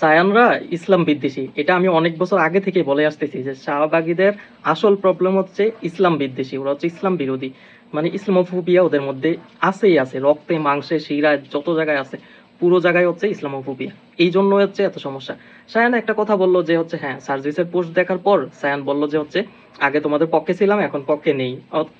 সায়ানরা ইসলাম বিদ্বেষী। এটা আমি অনেক বছর আগে থেকে বলে আসতেছি যে শাহবাগীদের আসল প্রবলেম হচ্ছে ইসলাম বিদ্বেষী, ওরা হচ্ছে ইসলাম বিরোধী। মানে ইসলামোফোবিয়া ওদের মধ্যে আছেই আছে, রক্তে, মাংসে, শিরায়, যত জায়গায় আছে, পুরো জায়গায় হচ্ছে ইসলামোফোবিয়া। এই জন্য হচ্ছে এত সমস্যা। সায়ান একটা কথা বলল যে হচ্ছে হ্যাঁ সার্ভিসের পোস্ট দেখার পর সায়ান বলল যে হচ্ছে আগে তোমাদের পক্ষে ছিলাম, এখন পক্ষে নেই।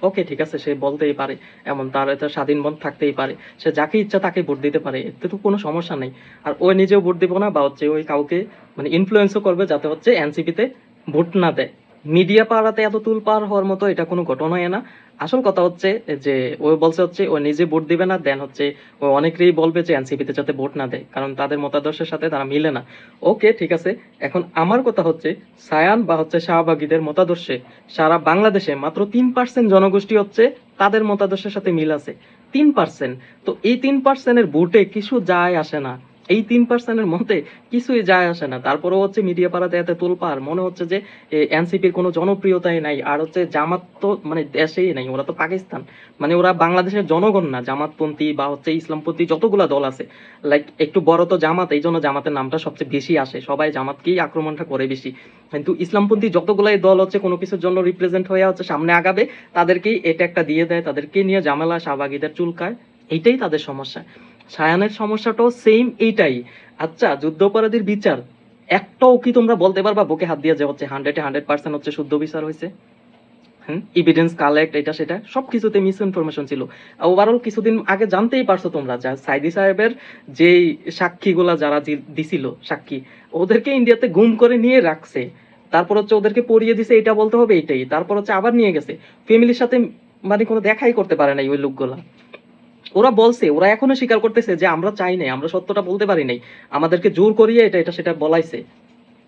ওকে ঠিক আছে, সে বলতেই পারে। এমন তার এটা স্বাধীন মন থাকতেই পারে। সে যাকে ইচ্ছা তাকে ভোট দিতে পারে, এতে তো কোনো সমস্যা নেই। আর ওই নিজেও ভোট দিব না বা হচ্ছে ওই কাউকে মানে ইনফ্লুয়েন্সও করবে যাতে হচ্ছে এনসিপিতে ভোট না দেয়। মিডিয়া পাড়াতে এত তুল পার হওয়ার মতো এটা কোনো ঘটনাই না। আসল কথা হচ্ছে যে, ও বলছে হচ্ছে ও নিজে ভোট দিবে না দেন হচ্ছে ও অনেকেই বলবে যে এনসিপিতে যাতে ভোট না দেয়, কারণ তাদের মতাদর্শের সাথে তারা মিলে না। ওকে ঠিক আছে। এখন আমার কথা হচ্ছে সায়ান বা হচ্ছে শাহবাগীদের মতাদর্শে সারা বাংলাদেশে মাত্র তিন পার্সেন্ট জনগোষ্ঠী হচ্ছে তাদের মতাদর্শের সাথে মিল আছে। তিন পার্সেন্ট তো এই তিন পার্সেন্টের ভোটে কিছু যায় আসে না। এই তিন পার্সেন্টের মধ্যে কিছুই যায় আসে না। তারপরেও হচ্ছে মিডিয়া পাড়াতে এত তোলপার মনে হচ্ছে যে এনসিপির কোনো জনপ্রিয়তাই নাই, আর হচ্ছে জামাত তো মানে দেশেই নাই, ওরা তো পাকিস্তান। মানে ওরা বাংলাদেশের জনগণ না, জামাতপন্থী বা হচ্ছে ইসলামপন্থী যতগুলা দল আছে। লাইক, একটু বড় তো জামাত, এই জন্য জামাতের নামটা সবচেয়ে বেশি আসে। সবাই জামাতকেই আক্রমণটা করে বেশি। কিন্তু ইসলামপন্থী যতগুলাই দল হচ্ছে, কোনো কিছুর জন্য রিপ্রেজেন্ট হয়ে হচ্ছে, সামনে আগাবে, তাদেরকেই এটা একটা দিয়ে দেয়, তাদেরকে নিয়ে জামেলা শাহবাগীদের চুলকায় এইটাই তাদের সমস্যা। সায়ানের সমস্যাটাও সেম এইটাই। আচ্ছা যুদ্ধাপরাধীর বিচার, একটাও কি তোমরা বলতে পারবা? বুকে হাত দিয়ে যে হচ্ছে হান্ড্রেডে হান্ড্রেড পার্সেন্ট হচ্ছে শুদ্ধ বিচার হয়েছে? হ্যাঁ ইভিডেন্স কালেক্ট এটা সেটা, সবকিছুতে মিস ইনফরমেশন ছিল। ওভারঅল কিছুদিন আগে জানতেই পারছ তোমরা যা সাইদি সাহেবের যেই সাক্ষীগুলা যারা দিছিল, সাক্ষী, ওদেরকে ইন্ডিয়াতে গুম করে নিয়ে রাখছে। তারপর হচ্ছে ওদেরকে পড়িয়ে দিছে, এটা বলতে হবে, এটাই। তারপর হচ্ছে আবার নিয়ে গেছে। ফ্যামিলির সাথে মানে কোনো দেখাই করতে পারে নাই ওই লোকগুলা। ওরা বলছে, ওরা এখনও স্বীকার করতেছে যে আমরা চাই নাই, আমরা সত্যটা বলতে পারি নাই, আমাদেরকে জোর করিয়ে এটা এটা, সেটা বলাইছে।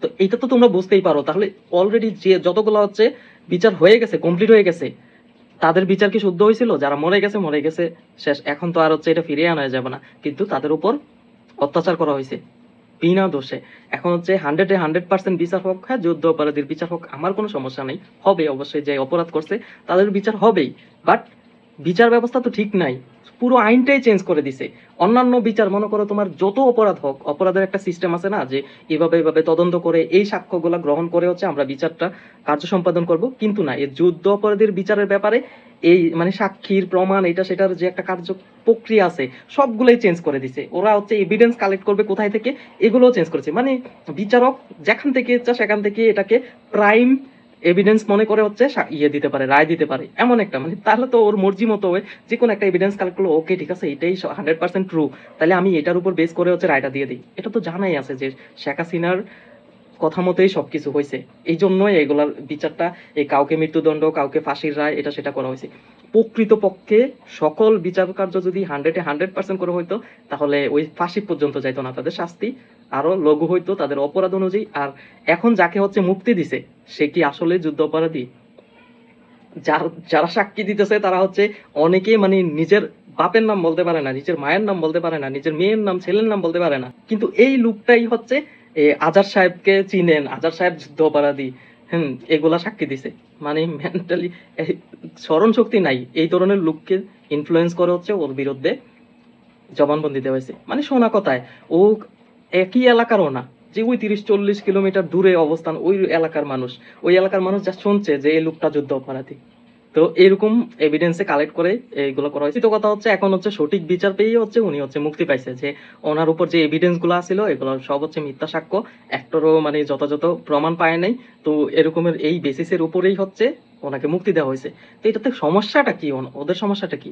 তো এইটা তো তোমরা বুঝতেই পারো। তাহলে অলরেডি যে যতগুলো হচ্ছে বিচার হয়ে গেছে কমপ্লিট হয়ে গেছে, তাদের বিচার কি শুদ্ধ হয়েছিল? যারা মরে গেছে মরে গেছে, শেষ। এখন তো আর হচ্ছে এটা ফিরিয়ে আনা যাবে না। কিন্তু তাদের উপর অত্যাচার করা হয়েছে, বিনা দোষে। এখন হচ্ছে হান্ড্রেডে হান্ড্রেড পার্সেন্ট বিচার হোক হ্যাঁ যুদ্ধ অপরাধীর বিচার হোক, আমার কোনো সমস্যা নেই। হবে, অবশ্যই যে অপরাধ করছে, তাদের বিচার হবেই। বাট বিচার ব্যবস্থা তো ঠিক নাই। পুরো আইনটাই চেঞ্জ করে দিছে। অন্যান্য বিচার, মনে করো তোমার যত অপরাধ হোক, অপরাধের একটা সিস্টেম আছে না, যে এভাবে এভাবে তদন্ত করে এই সাক্ষ্যগুলা গ্রহণ করে হচ্ছে আমরা বিচারটা কার্য সম্পাদন করব। কিন্তু না, এই যুদ্ধ অপরাধের বিচারের ব্যাপারে এই মানে সাক্ষীর প্রমাণ, এটা সেটার যে একটা কার্য প্রক্রিয়া আছে, সবগুলোই চেঞ্জ করে দিছে। ওরা হচ্ছে এভিডেন্স কালেক্ট করবে কোথায় থেকে, এগুলোও চেঞ্জ করেছে। মানে বিচারক যেখান থেকে ইচ্ছা সেখান থেকে এটাকে প্রাইম এভিডেন্স মনে করে হচ্ছে ইয়ে দিতে পারে, রায় দিতে পারে। এমন একটা মানে তাহলে তো ওর মর্জি মতো হয়ে যে কোনো একটা এভিডেন্স কালেক্ট করল ওকে ঠিক আছে, এটাই হান্ড্রেড পার্সেন্ট ট্রু তাহলে আমি এটার উপর বেস করে হচ্ছে রায়টা দিয়ে দিই। এটা তো জানাই আছে যে শেখ হাসিনার কথা মতোই সবকিছু হয়েছে। এই জন্যই এগুলার বিচারটা, এই কাউকে মৃত্যুদণ্ড, কাউকে ফাঁসির রায়, এটা সেটা করা হয়েছে। প্রকৃত পক্ষে সকল বিচার কার্য যদি হান্ড্রেডে হান্ড্রেড পার্সেন্ট করে হইতো, তাহলে ওই ফাঁসি পর্যন্ত যাইতো না, তাদের শাস্তি আরও লঘু হইতো তাদের অপরাধ অনুযায়ী। আর এখন যাকে হচ্ছে মুক্তি দিছে, সে কি আসলে যুদ্ধ অপরাধী? যার, যারা সাক্ষী দিতেছে তারা হচ্ছে অনেকে মানে নিজের বাপের নাম বলতে পারে না, নিজের মায়ের নাম বলতে পারে না, নিজের মেয়ের নাম, ছেলের নাম বলতে পারে না। কিন্তু এই লোকটাই হচ্ছে আজার সাহেবকে চিনেন আজার সাহেব যুদ্ধ অপরাধী। হুম, এগুলা সাক্ষী দিছে। মানে মেন্টালি স্মরণ শক্তি নাই। এই ধরনের লোককে ইনফ্লুয়েন্স করে হচ্ছে ওর বিরুদ্ধে জবানবন্দি দেওয়া হয়েছে। মানে শোনা কথায়, ও একই এলাকারও না, যে ওই তিরিশ চল্লিশ কিলোমিটার দূরে অবস্থান ওই এলাকার মানুষ। ওই এলাকার মানুষ যা শুনছে যে এই লোকটা যুদ্ধ অপরাধী। তো এরকম এভিডেন্সে কালেক্ট করে এইগুলো করা হয়েছে। তো কথা হচ্ছে, এখন হচ্ছে সঠিক বিচার পেয়ে হচ্ছে উনি হচ্ছে মুক্তি পাইছে যে ওনার উপর যে এভিডেন্সগুলো আছিল, এগুলো সব হচ্ছে মিথ্যা সাক্ষ্য। একটারও মানে যথাযথ প্রমাণ পায় নাই। তো এরকমের এই বেসিসের উপরেই হচ্ছে ওনাকে মুক্তি দেওয়া হয়েছে। তো এটাতে সমস্যাটা কি? ওদের সমস্যাটা কি?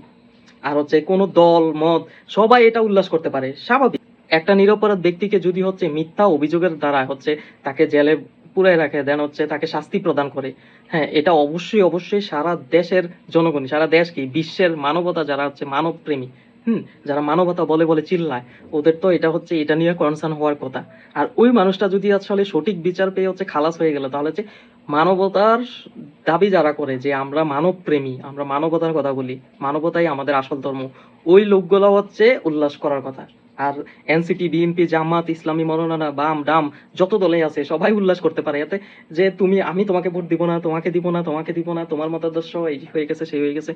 আর হচ্ছে কোনো দল, মত, সবাই এটা উল্লাস করতে পারে। স্বাভাবিক। একটা নিরপরাধ ব্যক্তিকে যদি হচ্ছে মিথ্যা অভিযোগের দ্বারা হচ্ছে তাকে জেলে পুরাই রাখে দেন হচ্ছে তাকে শাস্তি প্রদান করে। হ্যাঁ এটা অবশ্যই অবশ্যই সারা দেশের জনগণ সারা দেশ কি? বিশ্বের মানবতা যারা হচ্ছে মানব প্রেমী হুম? যারা মানবতা বলে বলে চিল্লায়, ওদের তো এটা হচ্ছে, এটা নিয়ে কনসার্ন হওয়ার কথা। আর ওই মানুষটা যদি আসলে সঠিক বিচার পেয়ে হচ্ছে খালাস হয়ে গেল, তাহলে হচ্ছে মানবতার দাবি যারা করে যে আমরা মানব প্রেমী আমরা মানবতার কথা বলি, মানবতাই আমাদের আসল ধর্ম, ওই লোকগুলো হচ্ছে উল্লাস করার কথা। আর এনসিপি, বিএনপি, জামাত, ইসলামী, মনোনয়না, বাম, ডাম, যত দলে আছে, সবাই উল্লাস করতে পারে। এতে যে তুমি, আমি তোমাকে ভোট দিব না, তোমাকে দিব না, তোমাকে দিব না, তোমার মতাদর্শ এই হয়ে গেছে, সেই হয়ে গেছে,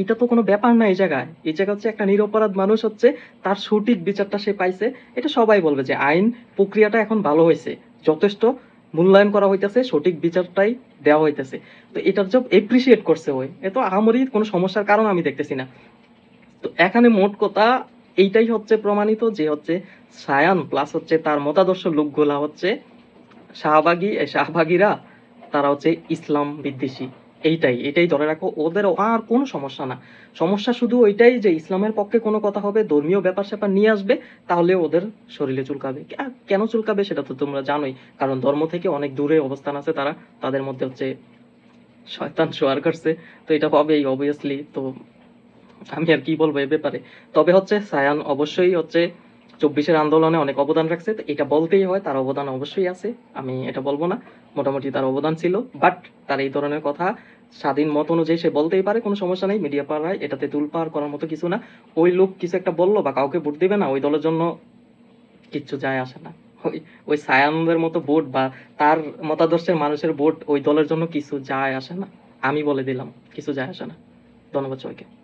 এটা তো কোনো ব্যাপার না এই জায়গায়। এই জায়গা হচ্ছে একটা নিরপরাধ মানুষ হচ্ছে, তার সঠিক বিচারটা সে পাইছে। এটা সবাই বলবে যে আইন প্রক্রিয়াটা এখন ভালো হয়েছে, যথেষ্ট মূল্যায়ন করা হইতেছে, সঠিক বিচারটাই দেওয়া হইতেছে। তো এটার জব এপ্রিসিয়েট করছে ওই, এ তো আহামরি কোনো সমস্যার কারণ আমি দেখতেছি না। তো এখানে মোট কথা এইটাই হচ্ছে প্রমাণিত যে হচ্ছে সায়ান প্লাস হচ্ছে তার মতাদর্শ লোকগুলা হচ্ছে শাহবাগী শাহবাগীরা, তারা হচ্ছে ইসলাম বিদ্বেষী। এইটাই, এটাই ধরে রাখো। ওদের আর কোনো সমস্যা না। সমস্যা শুধু ওইটাই যে ইসলামের পক্ষে কোনো কথা হবে, ধর্মীয় ব্যাপার স্যাপার নিয়ে আসবে, তাহলে ওদের শরীরে চুলকাবে। কেন চুলকাবে সেটা তো তোমরা জানোই। কারণ ধর্ম থেকে অনেক দূরে অবস্থান আছে তারা। তাদের মধ্যে হচ্ছে শয়তান শোয়ার করছে। তো এটা হবেই অবভিয়াসলি তো আমি আর কি বলব এ ব্যাপারে। তবে হচ্ছে সায়ান অবশ্যই হচ্ছে চব্বিশের আন্দোলনে অনেক অবদান রাখছে। তো এটা বলতেই হয়, তার অবদান অবশ্যই আছে। আমি এটা বলব না, মোটামুটি তার অবদান ছিল। বাট তার এই ধরনের কথা স্বাধীন মত অনুযায়ী সে বলতেই পারে, কোনো সমস্যা নেই। মিডিয়া পাড়ায় এটাতে তুলপার করার মতো কিছু না। ওই লোক কিছু একটা বলল বা কাউকে ভোট দিবে না, ওই দলের জন্য কিচ্ছু যায় আসে না। ওই ওই সায়ানদের মতো ভোট বা তার মতাদর্শের মানুষের ভোট ওই দলের জন্য কিছু যায় আসে না। আমি বলে দিলাম, কিছু যায় আসে না। ধন্যবাদ সবাইকে।